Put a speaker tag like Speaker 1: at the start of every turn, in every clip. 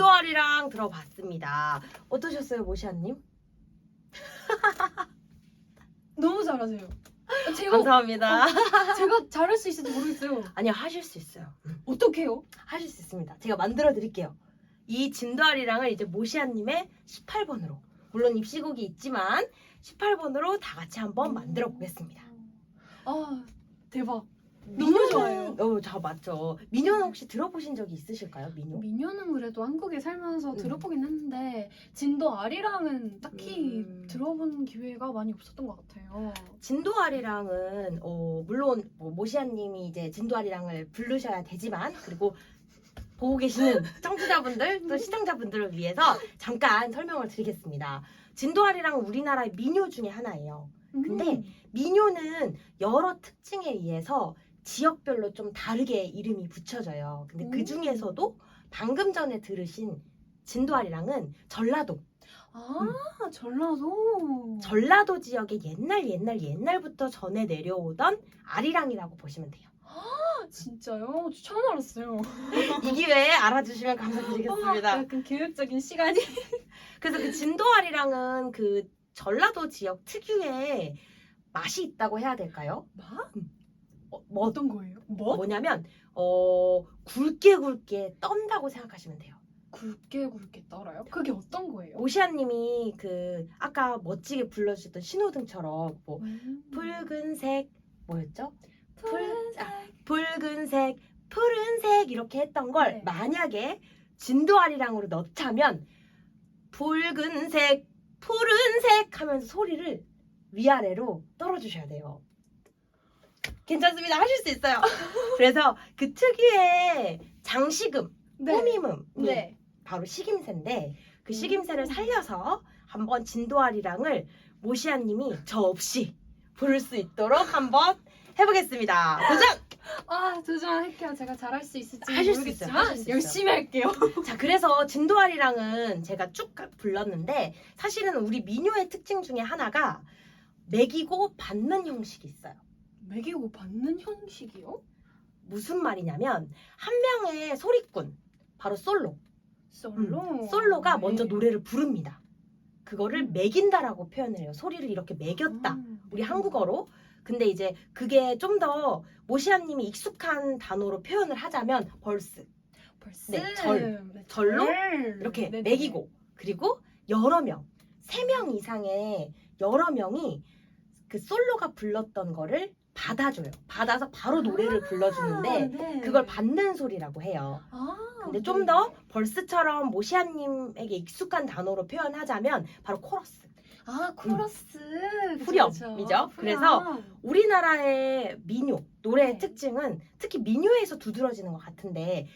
Speaker 1: 네, 진도아리랑 들어봤습니다. 어떠셨어요, 모시아님?
Speaker 2: 너무 잘하세요. 제가
Speaker 1: 감사합니다.
Speaker 2: 제가 잘할 수 있을지 모르겠어요.
Speaker 1: 아니요, 하실 수 있어요.
Speaker 2: 어떡해요?
Speaker 1: 하실 수 있습니다. 제가 만들어 드릴게요. 이 진도아리랑을 이제 모시아님의 18번으로 물론 입시곡이 있지만 18번으로 다 같이 한번 만들어 보겠습니다.
Speaker 2: 아 대박.
Speaker 1: 민요는-
Speaker 2: 좋아요.
Speaker 1: 어, 자 맞죠. 민요는 혹시 들어보신 적이 있으실까요, 민요?
Speaker 2: 민요는 그래도 한국에 살면서
Speaker 1: 음.
Speaker 2: 들어보긴 했는데 진도 아리랑은 딱히
Speaker 1: 음.
Speaker 2: 들어본 기회가 많이 없었던 것 같아요.
Speaker 1: 진도아리랑은 어, 물론 뭐 모시아님이 이제 진도아리랑을 부르셔야 되지만 그리고 보고 계시는 청취자분들 또 시청자분들을 위해서 잠깐 설명을 드리겠습니다. 진도아리랑은 우리나라의 민요 중에 하나예요. 근데
Speaker 2: 음.
Speaker 1: 민요는 여러 특징에 의해서 지역별로 좀 다르게 이름이 붙여져요. 근데
Speaker 2: 오.
Speaker 1: 그 중에서도 방금 전에 들으신 진도아리랑은 전라도,
Speaker 2: 아 전라도.
Speaker 1: 전라도 지역의 옛날 옛날 옛날부터 전해 내려오던 아리랑이라고 보시면 돼요.
Speaker 2: 아, 진짜요? 저 처음 알았어요.
Speaker 1: 이 기회에 알아주시면 감사드리겠습니다.
Speaker 2: 약간 계획적인 시간이.
Speaker 1: 그래서 그 진도아리랑은 그 전라도 지역 특유의 맛이 있다고 해야 될까요?
Speaker 2: 막?
Speaker 1: 어, 뭐
Speaker 2: 어떤 거예요? 뭐?
Speaker 1: 뭐냐면 어 굵게 굵게 떤다고 생각하시면 돼요.
Speaker 2: 굵게 굵게 떨어요? 그게 어떤 거예요?
Speaker 1: 오시아님이 그 아까 멋지게 불러주셨던 신호등처럼 뭐
Speaker 2: 음.
Speaker 1: 붉은색 뭐였죠?
Speaker 2: 푸른색.
Speaker 1: 아, 붉은색, 푸른색 이렇게 했던 걸
Speaker 2: 네.
Speaker 1: 만약에 진도아리랑으로 넣자면 붉은색, 푸른색 하면서 소리를 위아래로 떨어주셔야 돼요. 괜찮습니다. 하실 수 있어요. 그래서 그 특유의 장식음,
Speaker 2: 네.
Speaker 1: 꾸밈음이
Speaker 2: 네.
Speaker 1: 바로 식임새인데 그
Speaker 2: 음.
Speaker 1: 식임새를 살려서 한번 진도아리랑을 모시아님이 저 없이 부를 수 있도록 한번 해보겠습니다. 도전!
Speaker 2: 아 도전할게요. 제가 잘할 수 있을지
Speaker 1: 하실 수 있어요.
Speaker 2: 모르겠지만
Speaker 1: 하실 수 있어요.
Speaker 2: 열심히 할게요.
Speaker 1: 자, 그래서 진도아리랑은 제가 쭉 불렀는데 사실은 우리 민요의 특징 중에 하나가 매기고 받는 형식이 있어요.
Speaker 2: 매기고 받는 형식이요?
Speaker 1: 무슨 말이냐면 한 명의 소리꾼, 바로 솔로.
Speaker 2: 솔로.
Speaker 1: 음, 솔로가
Speaker 2: 네.
Speaker 1: 먼저 노래를 부릅니다. 그거를 매긴다라고 표현을 해요. 소리를 이렇게 매겼다.
Speaker 2: 음.
Speaker 1: 우리 한국어로. 근데 이제 그게 좀 더 모시아님이 익숙한 단어로 표현을 하자면 벌스.
Speaker 2: 벌써
Speaker 1: 네, 절.
Speaker 2: 네,
Speaker 1: 절로
Speaker 2: 절.
Speaker 1: 이렇게
Speaker 2: 네네.
Speaker 1: 매기고 그리고 여러 명, 세 명 이상의 여러 명이 그 솔로가 불렀던 거를 받아줘요. 받아서 바로 노래를 불러주는데
Speaker 2: 아, 네.
Speaker 1: 그걸 받는 소리라고 해요.
Speaker 2: 아,
Speaker 1: 근데
Speaker 2: 네.
Speaker 1: 좀더 벌스처럼 모시아님에게 익숙한 단어로 표현하자면 바로 코러스.
Speaker 2: 아 코러스 그쵸,
Speaker 1: 후렴이죠.
Speaker 2: 그쵸.
Speaker 1: 그래서. 우리나라의 민요, 노래의
Speaker 2: 네.
Speaker 1: 특징은 특히 민요에서 두드러지는 것 같은데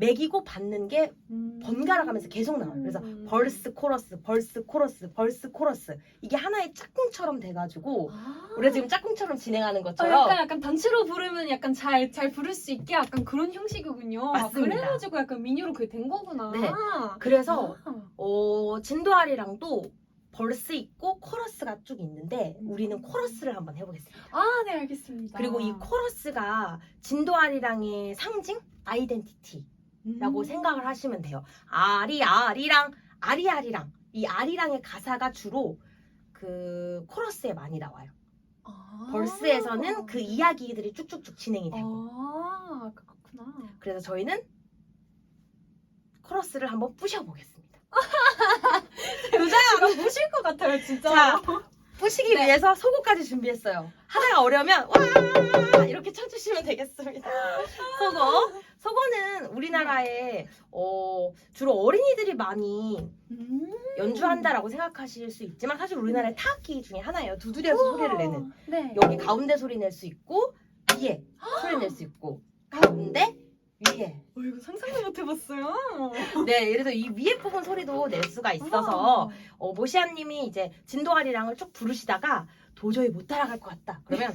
Speaker 1: 매기고 받는 게
Speaker 2: 음.
Speaker 1: 번갈아 가면서 계속 나와요. 그래서
Speaker 2: 음.
Speaker 1: 벌스 코러스, 벌스 코러스, 벌스 코러스 이게 하나의 짝꿍처럼 돼가지고
Speaker 2: 아.
Speaker 1: 우리가 지금 짝꿍처럼 진행하는
Speaker 2: 어,
Speaker 1: 것처럼
Speaker 2: 약간 약간 단체로 부르면 약간 잘 잘 부를 수 있게 약간 그런 형식이군요.
Speaker 1: 맞습니다.
Speaker 2: 그래가지고 약간 민요로 그게 된 거구나.
Speaker 1: 네. 그래서
Speaker 2: 아.
Speaker 1: 어, 진도아리랑도 벌스 있고 코러스가 쭉 있는데
Speaker 2: 음.
Speaker 1: 우리는 코러스를 한번 해보겠습니다.
Speaker 2: 아, 네 알겠습니다.
Speaker 1: 그리고 이 코러스가 진도아리랑의 상징 아이덴티티 라고
Speaker 2: 음.
Speaker 1: 생각을 하시면 돼요. 아리아리랑 아리아리랑 이 아리랑의 가사가 주로 그 코러스에 많이 나와요.
Speaker 2: 아.
Speaker 1: 벌스에서는 그 이야기들이 쭉쭉쭉 진행이 되고
Speaker 2: 아 그렇구나.
Speaker 1: 그래서 저희는 코러스를 한번 부셔보겠습니다.
Speaker 2: 제가 보실 것 같아요 진짜.
Speaker 1: 자, 부시기
Speaker 2: 네.
Speaker 1: 위해서 속옷까지 준비했어요. 하다가 어려우면 와 이렇게 쳐주시면 되겠습니다. 속옷. 속옷은 우리나라에 어, 주로 어린이들이 많이
Speaker 2: 음.
Speaker 1: 연주한다라고 생각하실 수 있지만 사실 우리나라의 타악기 중에 하나예요. 두드려서 소리를 내는.
Speaker 2: 네.
Speaker 1: 여기 가운데 소리 낼 수 있고 위에 소리 낼 수 있고 가운데 위에
Speaker 2: 어, 이거 상상도 못 해봤어요.
Speaker 1: 네 그래서 이 위에 부분 소리도 낼 수가 있어서 어, 모시아님이 이제 진도아리랑을 쭉 부르시다가 도저히 못 따라갈 것 같다 그러면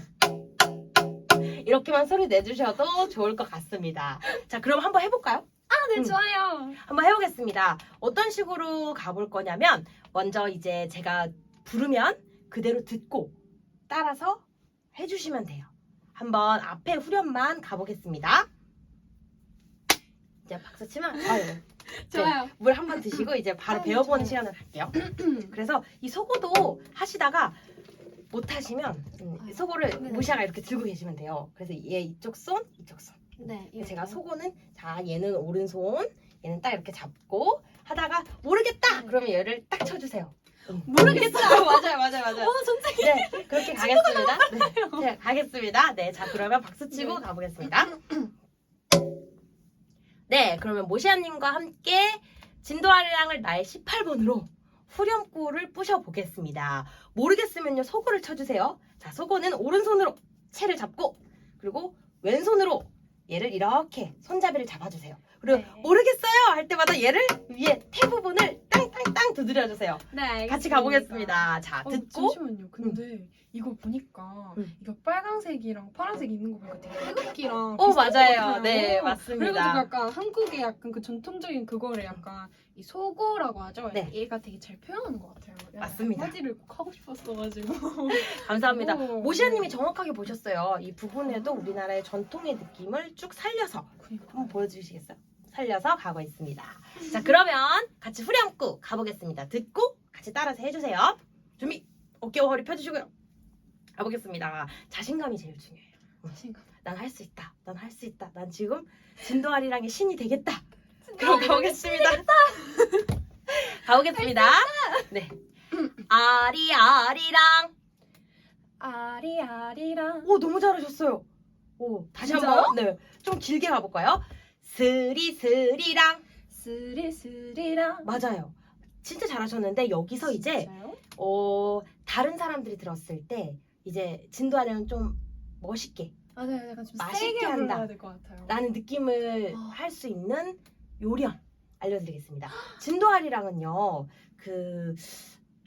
Speaker 1: 이렇게만 소리 내주셔도 좋을 것 같습니다 자 그럼 한번 해볼까요?
Speaker 2: 아, 네
Speaker 1: 음.
Speaker 2: 좋아요.
Speaker 1: 한번 해보겠습니다 어떤 식으로 가볼 거냐면 먼저 이제 제가 부르면 그대로 듣고 따라서 해주시면 돼요 한번 앞에 후렴만 가보겠습니다 이제 박수 치면 아유
Speaker 2: 좋아요.
Speaker 1: 물 한 번 드시고 이제 바로
Speaker 2: 아유,
Speaker 1: 배워보는. 시간을 할게요. 그래서 이 속어도 하시다가 못 하시면 음,
Speaker 2: 아유,
Speaker 1: 속어를
Speaker 2: 네네.
Speaker 1: 모시아가 이렇게 들고 계시면 돼요. 그래서 얘 이쪽 손, 이쪽 손.
Speaker 2: 네.
Speaker 1: 제가 속어는 자 얘는 오른손, 얘는 딱 이렇게 잡고 하다가 모르겠다
Speaker 2: 네.
Speaker 1: 그러면 얘를 딱 쳐주세요.
Speaker 2: 모르겠어요.
Speaker 1: 맞아요, 맞아요, 맞아요.
Speaker 2: 어, 선생님.
Speaker 1: 네, 그렇게 가겠습니다. 네, 네, 가겠습니다. 네, 자 그러면 박수 치고
Speaker 2: 네.
Speaker 1: 가보겠습니다. 네, 그러면 모시아님과 함께 진도아리랑을 나의 18번으로 후렴구를 부셔보겠습니다. 모르겠으면요, 소고를 쳐주세요. 자, 소고는 오른손으로 채를 잡고, 그리고 왼손으로 얘를 이렇게 손잡이를 잡아주세요. 그리고
Speaker 2: 네.
Speaker 1: 모르겠어요! 할 때마다 얘를 위에 태 부분을 땅땅땅 두드려주세요.
Speaker 2: 네, 알겠습니다.
Speaker 1: 같이 가보겠습니다. 자,
Speaker 2: 어,
Speaker 1: 듣고.
Speaker 2: 잠시만요. 근데 이거 보니까
Speaker 1: 응.
Speaker 2: 이거 빨강색이랑 파란색 있는 거 보니까 되게 태극기랑
Speaker 1: 오,
Speaker 2: 비슷한 것
Speaker 1: 맞아요.
Speaker 2: 같아요.
Speaker 1: 네,
Speaker 2: 그래가지고
Speaker 1: 맞습니다.
Speaker 2: 약간 한국의 약간 그 전통적인 그거를 약간 이 소고라고 하죠.
Speaker 1: 네.
Speaker 2: 얘가 되게 잘 표현하는 것 같아요.
Speaker 1: 맞습니다.
Speaker 2: 한마디를 꼭 하고 싶었어가지고.
Speaker 1: 감사합니다.
Speaker 2: 오,
Speaker 1: 모시아님이
Speaker 2: 네.
Speaker 1: 정확하게 보셨어요. 이 부분에도 우리나라의 전통의 느낌을 쭉 살려서
Speaker 2: 그니까.
Speaker 1: 한번 보여주시겠어요? 살려서 가고 있습니다. 자, 그러면 같이 후렴구 가보겠습니다. 듣고 같이 따라서 해주세요. 준비! 어깨와 허리 펴주시고요. 가보겠습니다. 자신감이 제일 중요해요.
Speaker 2: 자신감.
Speaker 1: 난 할 수 있다. 난 할 수 있다. 난 지금 진도아리랑의 신이 되겠다. 그럼 가보겠습니다. 가보겠습니다. 네. 아리 아리랑.
Speaker 2: 아리아리랑.
Speaker 1: 오, 너무 잘하셨어요. 오, 다시? 한번. 네. 좀 길게 가볼까요? 스리스리랑.
Speaker 2: 스리스리랑.
Speaker 1: 맞아요. 진짜 잘하셨는데 여기서 이제
Speaker 2: 진짜요?
Speaker 1: 어, 다른 사람들이 들었을 때 이제 진도아리랑 좀 멋있게
Speaker 2: 맞아요. 약간 좀
Speaker 1: 맛있게
Speaker 2: 세게
Speaker 1: 한다.
Speaker 2: 불러야 될 것 같아요.
Speaker 1: 라는 느낌을
Speaker 2: 어.
Speaker 1: 할 수 있는 요령 알려드리겠습니다. 진도아리랑은요, 그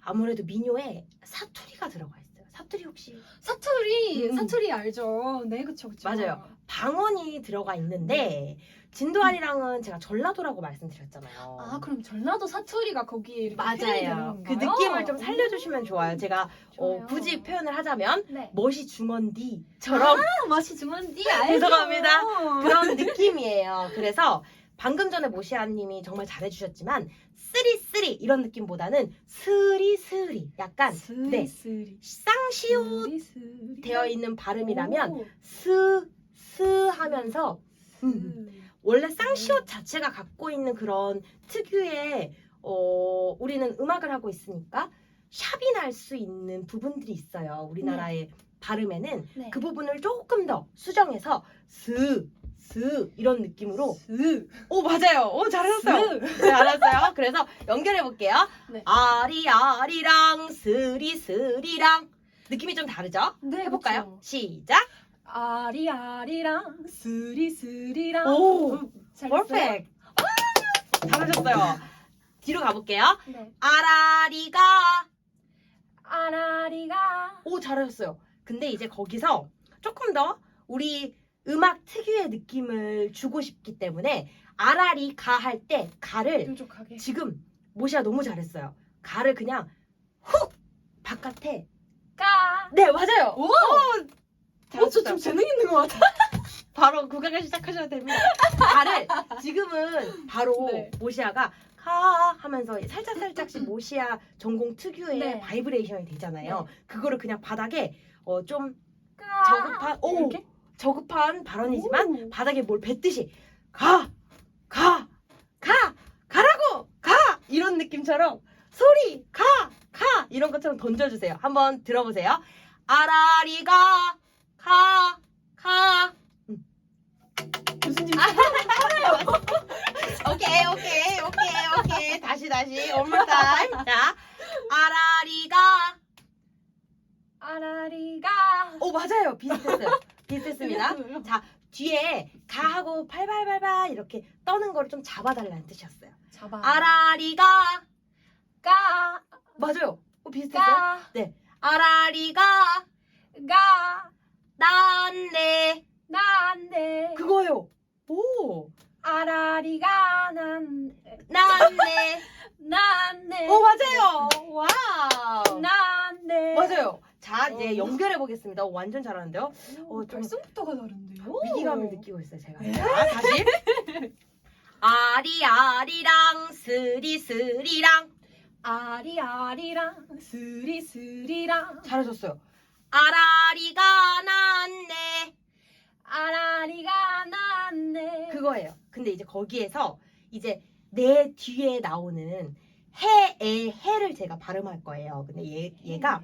Speaker 1: 아무래도 민요에 사투리가 들어가 있어요. 사투리 혹시
Speaker 2: 사투리,
Speaker 1: 음.
Speaker 2: 사투리 알죠? 네, 그쵸, 그쵸.
Speaker 1: 맞아요. 방언이 들어가 있는데 진도아리랑은 제가 전라도라고 말씀드렸잖아요.
Speaker 2: 아, 그럼 전라도 사투리가 거기에 이렇게 표현이 되는
Speaker 1: 맞아요. 그
Speaker 2: 건가요?
Speaker 1: 느낌을 좀 살려주시면 좋아요. 제가 어,
Speaker 2: 좋아요.
Speaker 1: 굳이 표현을 하자면
Speaker 2: 네.
Speaker 1: 멋이 중원디처럼
Speaker 2: 아, 맛이 중원디 알죠?
Speaker 1: 죄송합니다. 그런 느낌이에요. 그래서 방금 전에 모시아님이 정말 잘해주셨지만 쓰리쓰리 이런 느낌보다는 스리스리 약간 네.
Speaker 2: 스리스리.
Speaker 1: 쌍시옷
Speaker 2: 스리 스리.
Speaker 1: 되어 있는 발음이라면
Speaker 2: 오,
Speaker 1: 스, 스 하면서 음,
Speaker 2: 스.
Speaker 1: 원래 쌍시옷 자체가 갖고 있는 그런 특유의 어, 우리는 음악을 하고 있으니까 샵이 날 수 있는 부분들이 있어요. 우리나라의 발음에는
Speaker 2: 네.
Speaker 1: 그 부분을 조금 더 수정해서 스, 스 이런 느낌으로
Speaker 2: 스.
Speaker 1: 오 맞아요. 오 잘하셨어요.
Speaker 2: 스.
Speaker 1: 네, 알았어요. 그래서 연결해 볼게요.
Speaker 2: 네.
Speaker 1: 아리 아리랑 스리 스리랑 느낌이 좀 다르죠?
Speaker 2: 네,
Speaker 1: 해볼까요?
Speaker 2: 그쵸.
Speaker 1: 시작.
Speaker 2: 아리아리랑 스리스리랑.
Speaker 1: 오,
Speaker 2: 음?
Speaker 1: 퍼펙트. 잘하셨어요. 뒤로 가볼게요.
Speaker 2: 네.
Speaker 1: 아라리가
Speaker 2: 아라리가.
Speaker 1: 오 잘하셨어요. 근데 이제 거기서 조금 더 우리 음악 특유의 느낌을 주고 싶기 때문에 아라리 가 할 때 가를
Speaker 2: 뾰족하게.
Speaker 1: 지금 모시아 너무 잘했어요. 가를 그냥 훅 바깥에
Speaker 2: 까.
Speaker 1: 네 맞아요.
Speaker 2: 오!
Speaker 1: 오,
Speaker 2: 어, 저좀 재능 있는 것 같아.
Speaker 1: 바로 국악을 시작하셔도 됩니다. 가를 지금은 바로
Speaker 2: 네.
Speaker 1: 모시아가 가 하면서 살짝 살짝씩 모시아 전공 특유의
Speaker 2: 네.
Speaker 1: 바이브레이션이 되잖아요. 그거를 그냥 바닥에 어, 좀
Speaker 2: 까.
Speaker 1: 저급한 오
Speaker 2: 이렇게?
Speaker 1: 저급한 발언이지만
Speaker 2: 오.
Speaker 1: 바닥에 뭘 뱉듯이 가, 가, 가, 가라고, 가 이런 느낌처럼 소리 가, 가 이런 것처럼 던져주세요. 한번 들어보세요. 아라리가 가, 가.
Speaker 2: 교수님.
Speaker 1: 오케이, 오케이, 오케이, 오케이. 다시, 다시. more time. 자, 아라리가.
Speaker 2: 아라리가.
Speaker 1: 오, 맞아요. 비슷했어요. 비슷했습니다. 자, 뒤에 가하고 팔발발발 이렇게 떠는 거를 좀 잡아달라는 뜻이었어요.
Speaker 2: 잡아.
Speaker 1: 아라리가.
Speaker 2: 까.
Speaker 1: 맞아요. 오, 비슷했어요.
Speaker 2: 까.
Speaker 1: 아라리가.
Speaker 2: 가.
Speaker 1: 난네.
Speaker 2: 난데.
Speaker 1: 그거요. 오,
Speaker 2: 아라리가 난.
Speaker 1: 난네.
Speaker 2: 난데.
Speaker 1: 오, 맞아요. 와우.
Speaker 2: 난데.
Speaker 1: 맞아요. 자, 이제
Speaker 2: 어.
Speaker 1: 연결해 보겠습니다. 오, 완전 잘하는데요.
Speaker 2: 오,
Speaker 1: 어, 좀
Speaker 2: 발성부터가 다른데요?
Speaker 1: 위기감을 느끼고 있어요, 제가.
Speaker 2: 네.
Speaker 1: 자, 다시. 아리아리랑 스리스리랑
Speaker 2: 아리아리랑 스리스리랑
Speaker 1: 잘하셨어요. 아라리가 났네.
Speaker 2: 아라리가 났네.
Speaker 1: 그거예요. 근데 이제 거기에서 이제 내 뒤에 나오는 해의 해를 제가 발음할 거예요. 근데 얘, 얘가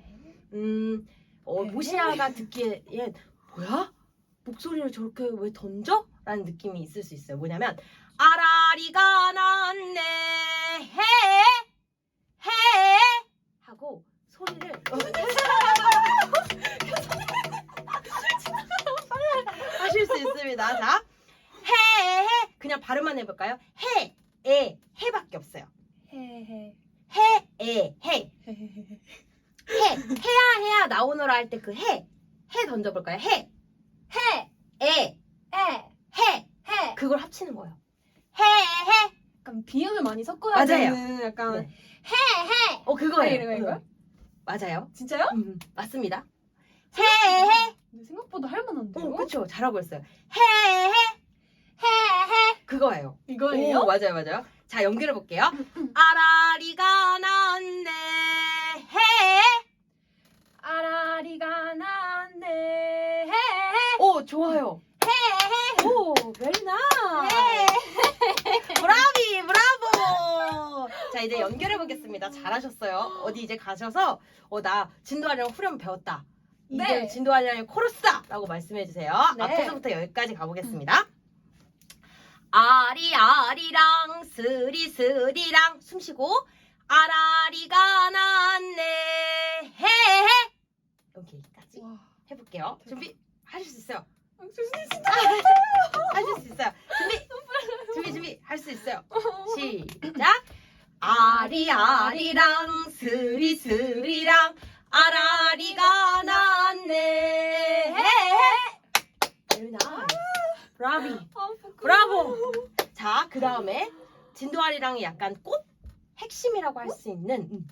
Speaker 1: 음, 어,
Speaker 2: 네.
Speaker 1: 모시아가 듣기에 얘 뭐야? 목소리를 저렇게 왜 던져? 라는 느낌이 있을 수 있어요. 뭐냐면 아라리가 났네 해해 하고 소리를 어, 하실 수 있습니다. 자, 해, 해 그냥 발음만 해볼까요? 해, 에, 해밖에 없어요.
Speaker 2: 해해
Speaker 1: 해, 에, 해,
Speaker 2: 해,
Speaker 1: 해야 해야 나오너라 할 때 그 해, 해 던져볼까요? 해,
Speaker 2: 해,
Speaker 1: 에,
Speaker 2: 에,
Speaker 1: 해
Speaker 2: 해.
Speaker 1: 그걸 합치는 거예요. 해, 해,
Speaker 2: 약간 비음을 많이 섞어야
Speaker 1: 맞아요.
Speaker 2: 되는 약간
Speaker 1: 네.
Speaker 2: 해, 해.
Speaker 1: 어 그거예요.
Speaker 2: 이거, 이거?
Speaker 1: 응. 맞아요.
Speaker 2: 진짜요?
Speaker 1: 음, 맞습니다. 해, 해,
Speaker 2: 근데 생각보다 할만한데요?
Speaker 1: 어, 그쵸 잘하고 있어요. 해, 해,
Speaker 2: 해, 해.
Speaker 1: 그거예요.
Speaker 2: 이거예요?
Speaker 1: 오, 맞아요, 맞아요. 자, 연결해 볼게요. 아라리가 났네. 해.
Speaker 2: 아라리가 났네.
Speaker 1: 오, 좋아요. 오, very nice.
Speaker 2: 해.
Speaker 1: 브라비, 브라보. 자, 이제 연결해 보겠습니다. 잘하셨어요. 어디 이제 가셔서 어, 나 진도아리랑 후렴 배웠다. 이제
Speaker 2: 네.
Speaker 1: 진도아리랑 코러스다라고 말씀해 주세요.
Speaker 2: 네.
Speaker 1: 앞에서부터 여기까지 가보겠습니다. 아리아리랑 스리스리랑 숨 쉬고 아라리가 났네 해해 여기까지
Speaker 2: 와.
Speaker 1: 해볼게요.
Speaker 2: 대박.
Speaker 1: 준비 하실 수 있어요.
Speaker 2: 진짜.
Speaker 1: 하실 수 있어요. 준비 준비 준비 할 수 있어요. 시작. 아리아리랑 스리스리랑 아라리가 났네. 브라비.
Speaker 2: 아.
Speaker 1: 브라보. 자, 그 다음에 진도아리랑이 약간 꽃 핵심이라고 할 수 있는 음.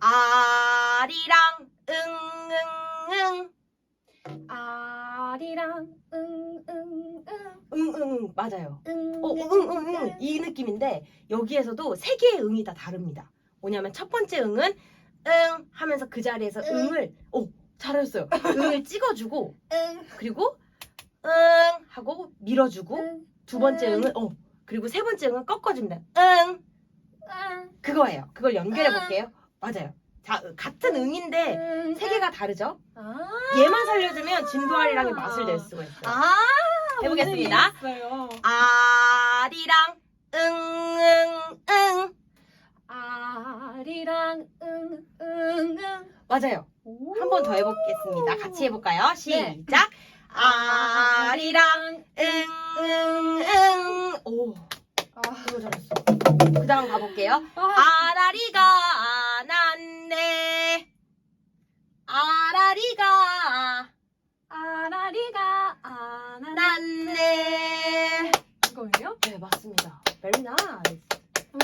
Speaker 1: 아리랑 응응응
Speaker 2: 아리랑 응응응
Speaker 1: 응응 맞아요.
Speaker 2: 응.
Speaker 1: 어, 응응응 이 느낌인데 여기에서도 세 개의 응이 다 다릅니다. 뭐냐면 첫 번째 응은 응 하면서 그 자리에서
Speaker 2: 응.
Speaker 1: 응을 오 잘하셨어요. 응을 찍어주고
Speaker 2: 응.
Speaker 1: 그리고 응 하고 밀어주고
Speaker 2: 응.
Speaker 1: 두 번째
Speaker 2: 응.
Speaker 1: 응은 어 그리고 세 번째 응은 꺾어줍니다. 응
Speaker 2: 응.
Speaker 1: 그거예요. 그걸 연결해
Speaker 2: 응.
Speaker 1: 볼게요. 맞아요. 자 같은 응인데
Speaker 2: 응.
Speaker 1: 세 개가 다르죠.
Speaker 2: 아.
Speaker 1: 얘만 살려주면 진도아리랑의 맛을 낼 수가 있어요.
Speaker 2: 아.
Speaker 1: 해보겠습니다.
Speaker 2: 있어요.
Speaker 1: 아리랑 응응응
Speaker 2: 아리랑 응응응
Speaker 1: 맞아요. 한 번 더 해보겠습니다. 같이 해볼까요?
Speaker 2: 네.
Speaker 1: 시작. 아리랑 응응응 오
Speaker 2: 아.
Speaker 1: 이거 잘했어. 그 다음 가볼게요.
Speaker 2: 아.
Speaker 1: 아라리가. 아라리가
Speaker 2: 아라리가 아나
Speaker 1: 났네.
Speaker 2: 이거예요?
Speaker 1: 네 맞습니다. very nice.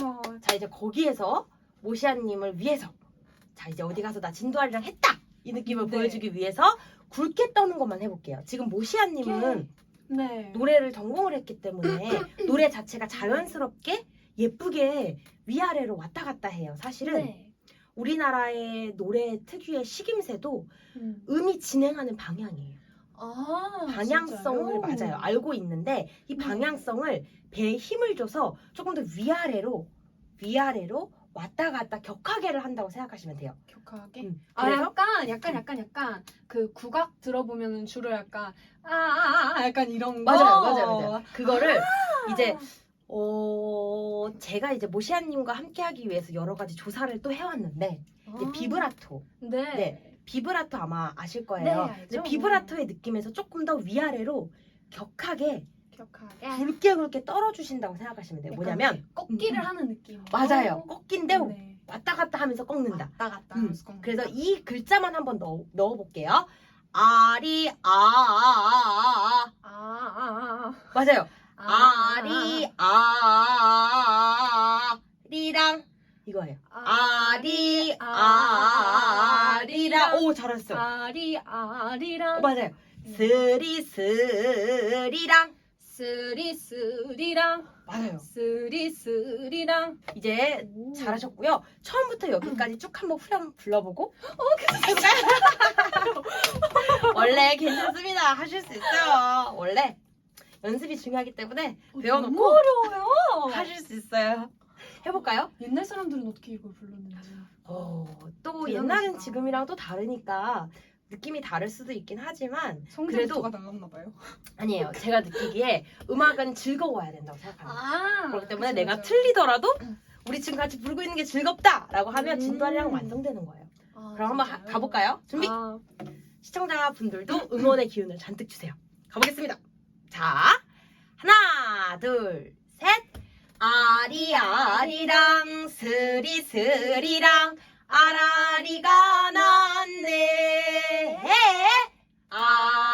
Speaker 2: 와.
Speaker 1: 자 이제 거기에서 모시아님을 위해서 자 이제 어디 가서 나 진도아리랑 했다 이 느낌을
Speaker 2: 네.
Speaker 1: 보여주기 위해서 굵게 떠는 것만 해볼게요. 지금 모시아님은
Speaker 2: 네.
Speaker 1: 노래를 전공을 했기 때문에 노래 자체가 자연스럽게 예쁘게 위아래로 왔다 갔다 해요. 사실은
Speaker 2: 네.
Speaker 1: 우리나라의 노래 특유의 식임새도
Speaker 2: 음.
Speaker 1: 음이 진행하는 방향이에요.
Speaker 2: 아,
Speaker 1: 방향성을
Speaker 2: 진짜요?
Speaker 1: 맞아요. 알고 있는데 이
Speaker 2: 네.
Speaker 1: 방향성을 배에 힘을 줘서 조금 더 위아래로 위아래로 왔다 갔다 격하게를 한다고 생각하시면 돼요.
Speaker 2: 격하게.
Speaker 1: 음,
Speaker 2: 아
Speaker 1: 그래서
Speaker 2: 약간 약간 약간 약간 그 국악 들어보면은 주로 약간 아아 아 아, 약간 이런 거.
Speaker 1: 맞아요, 맞아요, 맞아요. 그거를
Speaker 2: 아.
Speaker 1: 이제 어 제가 이제 모시아님과 함께하기 위해서 여러 가지 조사를 또 해왔는데 이제
Speaker 2: 아.
Speaker 1: 비브라토,
Speaker 2: 네.
Speaker 1: 네. 비브라토 아마 아실
Speaker 2: 네,
Speaker 1: 거예요.
Speaker 2: 알죠.
Speaker 1: 이제 비브라토의 느낌에서 조금 더 위아래로 격하게
Speaker 2: 격하게.
Speaker 1: 굵게 굵게 떨어주신다고 생각하시면 돼요.
Speaker 2: 약간
Speaker 1: 뭐냐면
Speaker 2: 꺾기를
Speaker 1: 음,
Speaker 2: 하는 느낌.
Speaker 1: 맞아요, 꺾인데
Speaker 2: 네.
Speaker 1: 왔다 갔다 하면서 꺾는다.
Speaker 2: 왔다 갔다
Speaker 1: 음,
Speaker 2: 하면서 꺾는다.
Speaker 1: 그래서 이 글자만 한번 넣어, 넣어볼게요. 아리 아아아아
Speaker 2: 아, 아, 아,
Speaker 1: 맞아요.
Speaker 2: 아.
Speaker 1: 아리 아리랑 이거예요. 아리 아리랑 오 잘했어요.
Speaker 2: 아리 아리랑
Speaker 1: 어, 맞아요. 스리 스리랑
Speaker 2: 스리 스리랑
Speaker 1: 맞아요.
Speaker 2: 스리 스리랑
Speaker 1: 이제
Speaker 2: 오.
Speaker 1: 잘하셨고요. 처음부터 여기까지 쭉 한번 후렴 불러보고. 어, 괜찮아요. 원래 괜찮습니다. 하실 수 있어요. 원래 연습이 중요하기 때문에
Speaker 2: 어,
Speaker 1: 배워놓고
Speaker 2: 어려워요.
Speaker 1: 하실 수 있어요. 해볼까요?
Speaker 2: 옛날 사람들은 어떻게 이걸 불렀는지.
Speaker 1: 어, 또
Speaker 2: 대단하시다.
Speaker 1: 옛날은 지금이랑 또 다르니까 느낌이 다를 수도 있긴 하지만
Speaker 2: 성대모사가 나갔나 봐요.
Speaker 1: 아니에요. 제가 느끼기에 음악은 즐거워야 된다고 생각합니다.
Speaker 2: 아.
Speaker 1: 그렇기 때문에
Speaker 2: 그쵸,
Speaker 1: 내가
Speaker 2: 그쵸.
Speaker 1: 틀리더라도
Speaker 2: 응.
Speaker 1: 우리 지금 같이 부르고 있는 게 즐겁다라고 하면
Speaker 2: 음.
Speaker 1: 진도아리랑 완성되는 거예요.
Speaker 2: 아,
Speaker 1: 그럼 한번 하-
Speaker 2: 진짜요?
Speaker 1: 가볼까요? 준비.
Speaker 2: 아,
Speaker 1: 시청자분들도 응원의 기운을 잔뜩 주세요. 가보겠습니다. 자, 하나, 둘, 셋. 아리아리랑 스리스리랑 아라리가 났네. 아